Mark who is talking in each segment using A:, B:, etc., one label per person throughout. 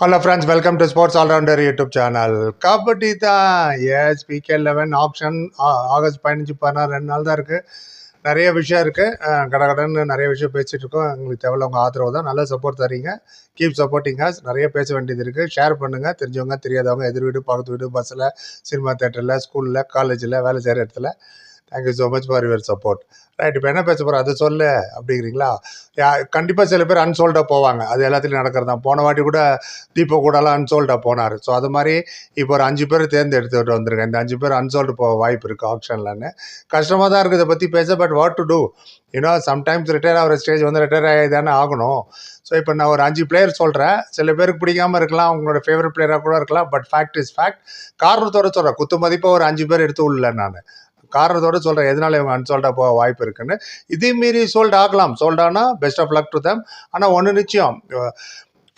A: Hello friends welcome to sports allrounder YouTube channel kabaddi தான். Yes PK eleven option August பதினஞ்சு பதினாறு ரெண்டு நாள் தான் இருக்குது நிறைய விஷயம் இருக்குது கடகடன்னு நிறைய விஷயம் பேசிகிட்டு இருக்கோம். எங்களுக்கு தேவையில்ல உங்கள் ஆதரவு தான். நல்லா சப்போர்ட் தரீங்க. கீப் சப்போர்ட்டிங் ஹஸ் நிறைய பேச வேண்டியது இருக்குது ஷேர் பண்ணுங்கள் தெரிஞ்சவங்க தெரியாதவங்க எதிர் வீடு பக்கத்து வீடு பஸ்ஸில் சினிமா தேட்டரில் ஸ்கூலில் காலேஜில் வேலை செய்கிற இடத்துல. Thank you so much for your support right இப்போ என்ன பேச போகிறோம் அதை சொல்லு அப்படிங்கிறீங்களா? யா கண்டிப்பாக சில பேர் அன்சோல்டாக போவாங்க. அது எல்லாத்துலையும் நடக்கிறது? தான் போன வாட்டி கூட தீபக் கூடலாம் அன்சோல்டாக போனார். ஸோ அது மாதிரி இப்போ ஒரு அஞ்சு பேர் தேர்ந்தெடுத்துட்டு வந்திருக்கேன். இந்த அஞ்சு பேர் அன்சோல்டு போக வாய்ப்பு இருக்குது ஆப்ஷன்லன்னு கஷ்டமாக தான் இருக்குது. இதை பற்றி பேச but what to do you know sometimes retire ஆகிற ஸ்டேஜ் வந்து ரிட்டையர் ஆகி தானே ஆகணும். ஸோ இப்போ நான் ஒரு அஞ்சு பிளேயர் சொல்கிறேன் சில பேருக்கு பிடிக்காம இருக்கலாம். அவங்களோட ஃபேவரட் பிளேயராக கூட இருக்கலாம். பட் ஃபேக்ட் இஸ் ஃபேக்ட் காரணத்தோட சொல்கிறேன் குத்து மதிப்பாக ஒரு அஞ்சு பேர் எடுத்து விடல நான். காரணத்தோட சொல்கிறேன் எதனால இவங்க அன்சோல்டாக போக வாய்ப்பு இருக்குன்னு. இதே மீறி சோல்ட் ஆகலாம். சோல்டானா ஆனால் best of luck to them ஆனால் ஒன்று நிச்சயம்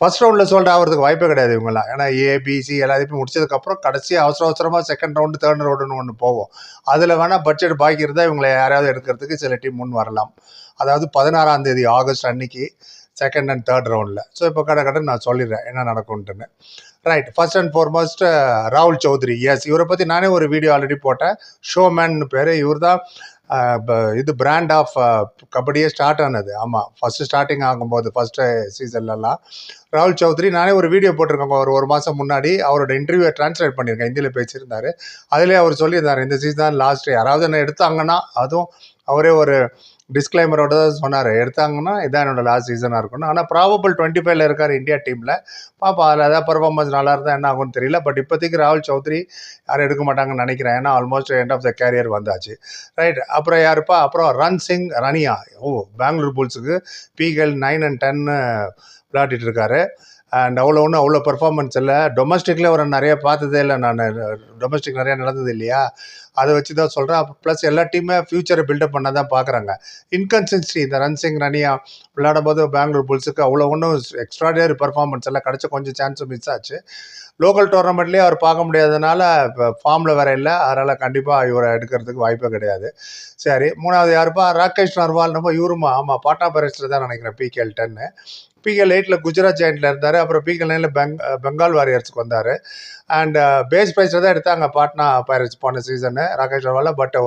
A: ஃபர்ஸ்ட் ரவுண்டில் சோல்ட் ஆகிறதுக்கு வாய்ப்பே கிடையாது இவங்களாம் ஏன்னா ஏபிசி எல்லாத்தையும் முடிச்சதுக்கப்புறம் கடைசி அவசர அவசரமாக செகண்ட் ரவுண்டு தேர்ட் ரவுண்டுன்னு ஒன்று போவோம் அதில் வேணால் பட்ஜெட் பாக்கி இருந்தால் இவங்களை யாராவது எடுக்கிறதுக்கு சில டீம் முன் வரலாம். அதாவது பதினாறாம் தேதி ஆகஸ்ட் அன்னைக்கு செகண்ட் அண்ட் தேர்ட் ரவுண்டில் ஸோ இப்போ கடை கடை நான் சொல்லிடுறேன் என்ன நடக்கும்ட்டுன்னு ரைட் ஃபர்ஸ்ட் அண்ட் ஃபார்மோஸ்ட் ராகுல் சௌத்ரி எஸ் இவரை பற்றி நானே ஒரு வீடியோ ஆல்ரெடி போட்டேன். ஷோமேன் பேர். இவர் தான் uh, இது பிராண்ட் ஆஃப் uh, கபடியே ஸ்டார்ட் ஆனது. ஆமாம் ஃபஸ்ட்டு ஸ்டார்டிங் ஆகும்போது ஃபஸ்ட்டு சீசன்லலாம் ராகுல் சௌத்ரி நானே ஒரு வீடியோ போட்டிருக்கேன். ஒரு ஒரு மாதம் முன்னாடி அவரோட இன்டர்வியூவை ட்ரான்ஸ்லேட் பண்ணியிருக்கேன். ஹிந்தியில் பேசியிருந்தார். அதிலே அவர் சொல்லியிருந்தார் இந்த சீசன் லாஸ்ட் யாராவது என்ன எடுத்தாங்கன்னா அதுவும் அவரே ஒரு டிஸ்க்ளைமரோட தான் சொன்னார். எடுத்தாங்கன்னா இதான் என்னோட லாஸ்ட் சீசனாக இருக்கும்னு ஆனால் ப்ராபபிள் டுவெண்ட்டி ஃபைவ்ல இருக்கார் இந்தியா டீமில் பாப்பா அதில் ஏதாவது பர்ஃபார்மன்ஸ் நல்லா இருந்தால் என்ன ஆகும்னு தெரியல. பட் இப்போதைக்கு ராகுல் சௌத்ரி யாரும் எடுக்க மாட்டாங்கன்னு நினைக்கிறேன். ஏன்னா almost end of the career வந்தாச்சு. ரைட் அப்புறம் யாருப்பா? அப்புறம் ரன் சிங் ரனியா ஓ பெங்களூர் புல்ஸுக்கு பிகேஎல் நைன் அண்ட் டென்னு விளையாடிட்டு இருக்காரு. அண்ட் அவ்வளோ ஒன்றும் அவ்வளோ பெர்ஃபார்மன்ஸ் இல்லை. டொமஸ்டிக்கில் அவரை நிறைய பார்த்ததே இல்லை நான். டொமஸ்டிக் நிறையா நடந்தது இல்லையா? அதை வச்சு தான் சொல்கிறேன் ப்ளஸ் எல்லா டீமே ஃப்யூச்சரை பில்டப் பண்ண தான் பார்க்குறாங்க. இன்கன்சிஸ்டி இந்த ரன்சிங் ரனியா விளையாடும் போது பெங்களூர் புல்ஸுக்கு அவ்வளோ ஒன்றும் எக்ஸ்ட்ராடினரி பர்ஃபார்மன்ஸ் எல்லாம் கிடச்ச கொஞ்சம் சான்ஸும் மிஸ் ஆச்சு. லோக்கல் டோர்னமெண்ட்லேயே அவர் பார்க்க முடியாதனால இப்போ ஃபார்மில் வேற இல்லை. அதனால் கண்டிப்பாக இவரை எடுக்கிறதுக்கு வாய்ப்பே கிடையாது. சரி மூணாவது யாருப்பா? ராகேஷ் நர்வால். நம்ம இவருமா? ஆமாம் பாட்டா பரேஸ்டர் தான் நினைக்கிறேன் பிகேஎல் டென்னு பிகேஎல் எயிட்டில் குஜராத் ஜாயிண்டில் இருந்தார். அப்புறம் பிகேஎல் நைனில் பெங் பெங்கால் வாரியர்ஸுக்கு வந்தார். அண்ட் பேஸ் ப்ரைஸில் தான் எடுத்தாங்க பாட்னா பைரட்ஸ் போன சீசனு ராகேஷ் நர்வால் பட்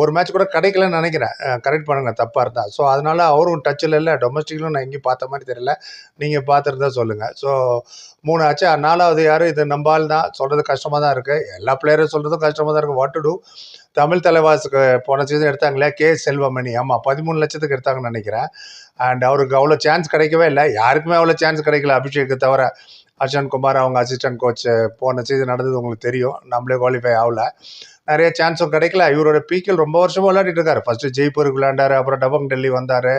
A: ஒரு மேட்ச் கூட கிடைக்கலன்னு நினைக்கிறேன். கரெக்ட் பண்ணுங்கள் தப்பாக இருந்தால் ஸோ அதனால் அவரும் டச்சில் இல்லை டொமஸ்டிக்லும் நான் எங்கேயும் பார்த்த மாதிரி தெரியல. நீங்கள் பார்த்துருந்தா சொல்லுங்கள் ஸோ மூணு ஆச்சு. நாலாவது யார்? இது நம்பால் தான். சொல்கிறது கஷ்டமாக தான் இருக்குது எல்லா பிளேயரும் சொல்கிறதும் கஷ்டமாக தான் இருக்குது வாட் டு டூ தமிழ் தலைவாசுக்கு போன சீசன் எடுத்தாங்களே கே. செல்வமணி. ஆமாம் பதிமூணு லட்சத்துக்கு எடுத்தாங்கன்னு நினைக்கிறேன். அண்ட் அவருக்கு அவ்வளோ சான்ஸ் கிடைக்கவே இல்லை. யாருக்குமே அவ்வளோ சான்ஸ் கிடைக்கல அபிஷேக்கு தவிர. அர்ஷன் குமார் அவங்க அசிஸ்டன்ட் கோச் போன சீசன் நடந்தது உங்களுக்கு தெரியும். நம்மளே குவாலிஃபை ஆகல. நிறைய சான்ஸும் கிடைக்கல. இவரோட பீக்கில் ரொம்ப வருஷமாக விளையாடிட்டு இருக்காரு. ஃபஸ்ட்டு ஜெய்ப்பூருக்கு விளையாண்டார் அப்புறம் டபங் டெல்லி வந்தார்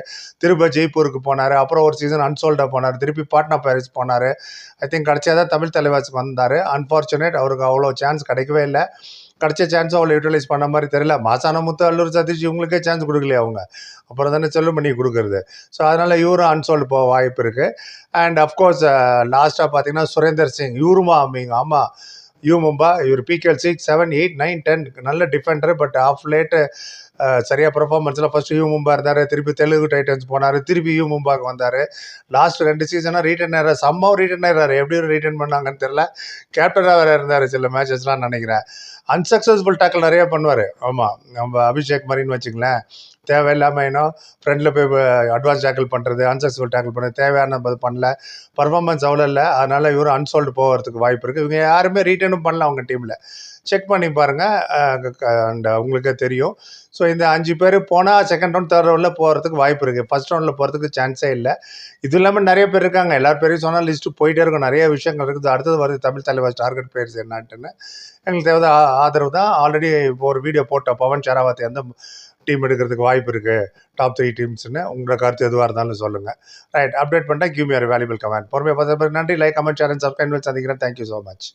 A: திரும்ப ஜெய்ப்பூருக்கு போனார் அப்புறம் ஒரு சீசன் அன்சோல்டாக போனார் திருப்பி பாட்னா பாரிஸ் போனார். ஐ திங்க் கடைசியாக தான் தமிழ் தலைவாசுக்கு வந்தார். அன்ஃபார்ச்சுனேட் அவருக்கு அவ்வளோ சான்ஸ் கிடைக்கவே இல்லை. கிடச்ச சான்ஸும் அவ்வளோ யூட்டிலைஸ் பண்ண மாதிரி தெரியல. மாசான முத்து அல்லூர் சதீஷ் இவங்களுக்கே சான்ஸ் கொடுக்கலையே அவங்க. அப்புறம் தானே செல்லும் பண்ணி கொடுக்குறது. ஸோ அதனால் இவரும் அன்சோல்டு போக வாய்ப்பு இருக்குது அண்ட் அஃப்கோர்ஸ் லாஸ்ட்டாக பார்த்தீங்கன்னா சுரேந்தர் சிங் இவருமா அமிங் ஆமாம் யூ மும்பா இவர் PKL six seven eight nine ten நல்ல டிஃபெண்டர் பட் ஆஃப் லேட்டு சரியாக பெர்ஃபார்மன்ஸில் ஃபஸ்ட்டு யூ மும்பா இருந்தார் திருப்பி தெலுங்கு டைட்டன்ஸ் போனார் திருப்பி யூ மும்பாக்கு வந்தார். லாஸ்ட் ரெண்டு சீசனாக ரீட்டன் ஆகிறார் சம்மாவும் ரீட்டன் ஆகிறார் எப்படி ரீட்டன் பண்ணாங்கன்னு தெரில கேப்டனாக வேறு இருந்தார் சில மேட்சஸ்லாம் நினைக்கிறேன். அன்சக்ஸஸ்ஃபுல் டேக்கிள் நிறைய பண்ணுவார். ஆமாம் நம்ம அபிஷேக் மாதிரின்னு வச்சுங்களேன் தேவையில்லாமல் இன்னும் ஃப்ரெண்டில் போய் அட்வான்ஸ் டேக்கிள் பண்ணுறது அன்சக்ஸஸ்ஃபுல் டேக்கிள் பண்ணுறது தேவையான பண்ணல. பர்ஃபார்மன்ஸ் அவ்வளோ இல்லை. அதனால் இவரும் அன்சோல்டு போகிறதுக்கு வாய்ப்பு இருக்குது இவங்க யாருமே ரீட்டனும் பண்ணல அவங்க டீமில் செக் பண்ணி பாருங்கள் அண்ட் உங்களுக்கே தெரியும். ஸோ இந்த அஞ்சு பேர் போனால் செகண்ட் ரவுண்ட் தேர்ட் ரவுண்டில் போகிறதுக்கு வாய்ப்பு இருக்குது ஃபஸ்ட் ரவுண்டில் போகிறதுக்கு சான்ஸே இல்லை. இது இல்லாமல் நிறைய பேர் இருக்காங்க. எல்லா பேரையும் சொன்னால் லிஸ்ட்டு போயிட்டே இருக்கும். நிறைய விஷயங்கள் இருக்குது. அடுத்தது வருது தமிழ் தலைவர் டார்கெட் பேர்ஸ் என்னான்ட்டுன்னு. எங்களுக்கு தேவை ஆதரவு தான். ஆல்ரெடி இப்போ ஒரு வீடியோ போட்டோம். பவன் ஷராவத் எந்த டீம் எடுக்கிறதுக்கு வாய்ப்பு இருக்குது டாப் த்ரீ டீம்ஸ்னு உங்களோட கருத்து எதுவாக இருந்தாலும் சொல்லுங்கள் ரைட் அப்டேட் பண்ணிட்டேன் கிவ் யூர் வேல்யூபிள் கமெண்ட் பொறுமையாக பார்த்து நன்றி. Like comment channel and subscribe சந்திக்கிறேன். Thank you so much